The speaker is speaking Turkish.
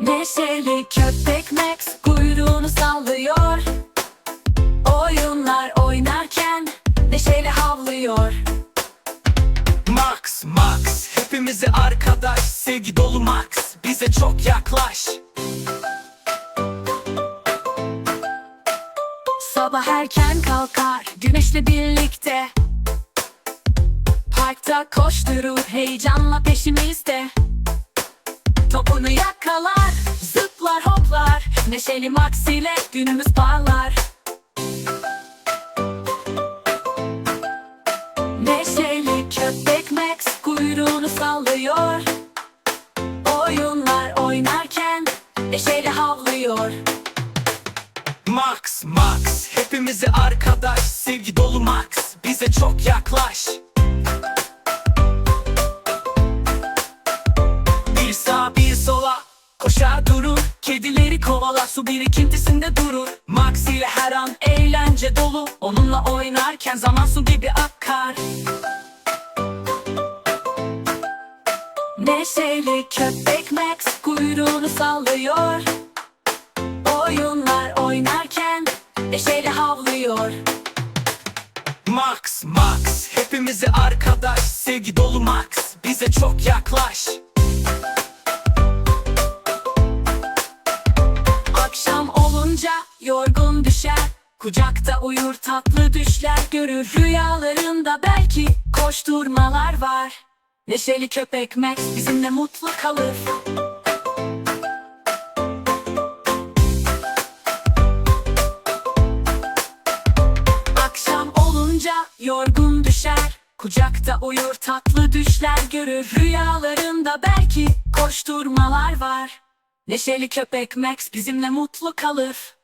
Neşeli köpek Max kuyruğunu sallıyor. Oyunlar oynarken neşeli havlıyor. Max, Max Hepimize arkadaş Sevgi dolu Max Bize çok yaklaş. Sabah erken kalkar güneşle birlikte. Parkta koşturur heyecanla peşimizde Topunu yakalar, zıplar hoplar Neşeli Max ile günümüz parlar Neşeli köpek Max kuyruğunu sallıyor. Oyunlar oynarken neşeli havlıyor. Max, Max Hepimize arkadaş Sevgi dolu Max Bize çok yaklaş Kedileri kovalar su birikintisinde durur. Max ile her an eğlence dolu. Onunla oynarken zaman su gibi akar. Neşeli köpek Max kuyruğunu sallıyor. Oyunlar oynarken neşeli havlıyor. Max, Max Hepimize arkadaş. Sevgi dolu Max Bize çok yaklaş yorgun düşer. Kucakta uyur tatlı düşler görür. Rüyalarında belki koşturmalar var. Neşeli köpek Max bizimle mutlu kalır. Akşam olunca yorgun düşer. Kucakta uyur tatlı düşler görür. Rüyalarında belki koşturmalar var. Neşeli köpek Max bizimle mutlu kalır